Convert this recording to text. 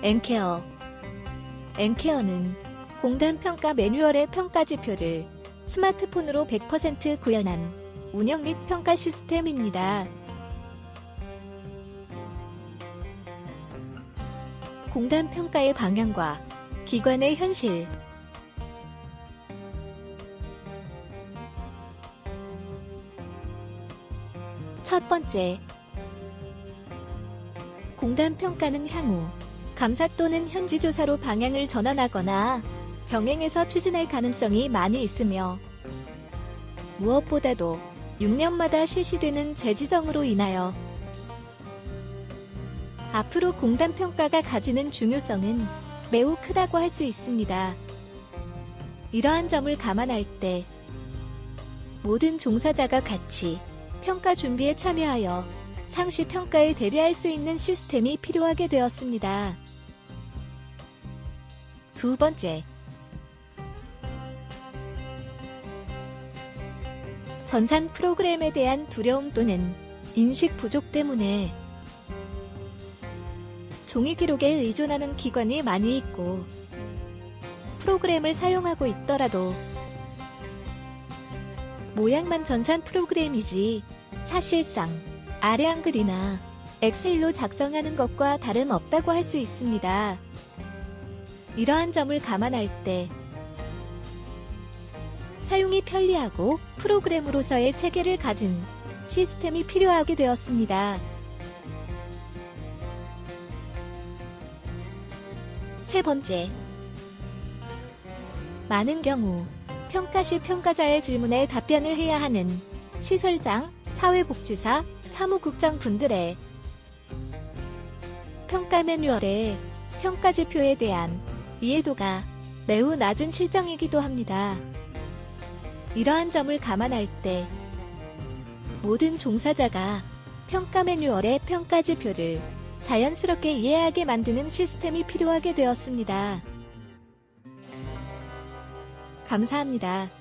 엔케어. 엔케어는 공단 평가 매뉴얼의 평가 지표를 스마트폰으로 100% 구현한 운영 및 평가 시스템입니다. 공단 평가의 방향과 기관의 현실. 첫 번째, 공단 평가는 향후 감사 또는 현지 조사로 방향을 전환하거나 병행해서 추진할 가능성이 많이 있으며 무엇보다도 6년마다 실시되는 재지정으로 인하여 앞으로 공단 평가가 가지는 중요성은 매우 크다고 할 수 있습니다. 이러한 점을 감안할 때 모든 종사자가 같이 평가 준비에 참여하여 상시 평가에 대비할 수 있는 시스템이 필요하게 되었습니다. 두 번째, 전산 프로그램에 대한 두려움 또는 인식 부족 때문에 종이 기록에 의존하는 기관이 많이 있고 프로그램을 사용하고 있더라도 모양만 전산 프로그램이지 사실상 아래 한글이나 엑셀로 작성하는 것과 다름없다고 할 수 있습니다. 이러한 점을 감안할 때 사용이 편리하고 프로그램으로서의 체계를 가진 시스템이 필요하게 되었습니다. 세 번째, 많은 경우 평가 시 평가자의 질문에 답변을 해야 하는 시설장, 사회복지사, 사무국장 분들의 평가 매뉴얼의 평가 지표에 대한 이해도가 매우 낮은 실정이기도 합니다. 이러한 점을 감안할 때 모든 종사자가 평가 매뉴얼의 평가 지표를 자연스럽게 이해하게 만드는 시스템이 필요하게 되었습니다. 감사합니다.